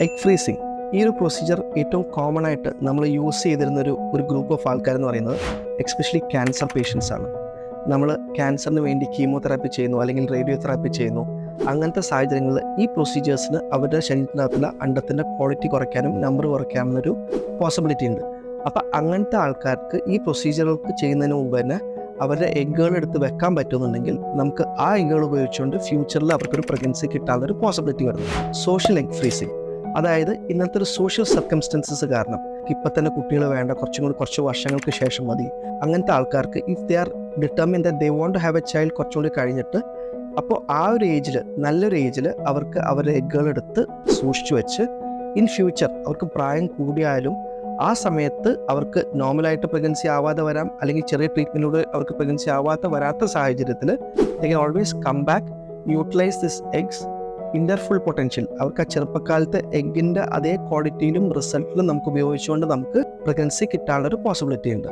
Egg freezing. ഈ ഒരു procedure ഏറ്റവും കോമൺ ആയിട്ട് നമ്മൾ യൂസ് ചെയ്തിരുന്ന ഒരു ഒരു ഗ്രൂപ്പ് ഓഫ് ആൾക്കാരെന്ന് പറയുന്നത് എക്സ്പെഷ്യലി ക്യാൻസർ പേഷ്യൻസ് ആണ്. നമ്മൾ ക്യാൻസറിന് വേണ്ടി കീമോതെറാപ്പി ചെയ്യുന്നു അല്ലെങ്കിൽ റേഡിയോതെറാപ്പി ചെയ്യുന്നു. അങ്ങനത്തെ സാഹചര്യങ്ങളിൽ ഈ പ്രൊസീജിയേഴ്സിന് അവരുടെ ശരീരത്തിനകത്തുള്ള അണ്ടത്തിന്റെ ക്വാളിറ്റി കുറയ്ക്കാനും നമ്പർ കുറയ്ക്കാനുള്ളൊരു പോസിബിലിറ്റി ഉണ്ട്. അപ്പോൾ അങ്ങനത്തെ ആൾക്കാർക്ക് ഈ പ്രൊസീജിയറുകൾക്ക് ചെയ്യുന്നതിന് മുമ്പ് തന്നെ അവരുടെ എഗ്ഗുകൾ എടുത്ത് വെക്കാൻ പറ്റുന്നുണ്ടെങ്കിൽ നമുക്ക് ആ എഗ്ഗുകൾ ഉപയോഗിച്ചുകൊണ്ട് ഫ്യൂച്ചറിൽ അവർക്കൊരു പ്രഗ്നൻസി കിട്ടാനുള്ള ഒരു പോസിബിലിറ്റി വരുന്നു. സോഷ്യൽ എഗ് ഫ്രീസിങ് അതായത് ഇന്നത്തെ ഒരു സോഷ്യൽ സർക്കംസ്റ്റൻസസ് കാരണം. ഇപ്പം തന്നെ കുട്ടികൾ വേണ്ട കുറച്ചും കൂടി കുറച്ച് വർഷങ്ങൾക്ക് ശേഷം മതി. അങ്ങനത്തെ ആൾക്കാർക്ക് if they are determine the they want to have a child കുറച്ചും കൂടി കഴിഞ്ഞിട്ട് അപ്പോൾ ആ ഒരു ഏജിൽ നല്ലൊരു ഏജിൽ അവർക്ക് അവരുടെ എഗ്ഗുകളെടുത്ത് സൂക്ഷിച്ചു വെച്ച് ഇൻ ഫ്യൂച്ചർ അവർക്ക് പ്രായം കൂടിയാലും ആ സമയത്ത് അവർക്ക് നോർമലായിട്ട് പ്രഗ്നൻസി ആവാതെ വരാം അല്ലെങ്കിൽ ചെറിയ ട്രീറ്റ്മെന്റിലൂടെ അവർക്ക് പ്രഗ്നൻസി ആവാത്ത വരാത്ത സാഹചര്യത്തിൽ they can always come back utilize this eggs in their full potential അവർക്ക് ആ ചെറുപ്പക്കാലത്ത് എഗ്ഗിന്റെ അതേ ക്വാളിറ്റിയിലും റിസൾട്ടിലും നമുക്ക് ഉപയോഗിച്ചുകൊണ്ട് നമുക്ക് പ്രഗ്നൻസി കിട്ടാനുള്ള ഒരു പോസിബിലിറ്റി ഉണ്ട്.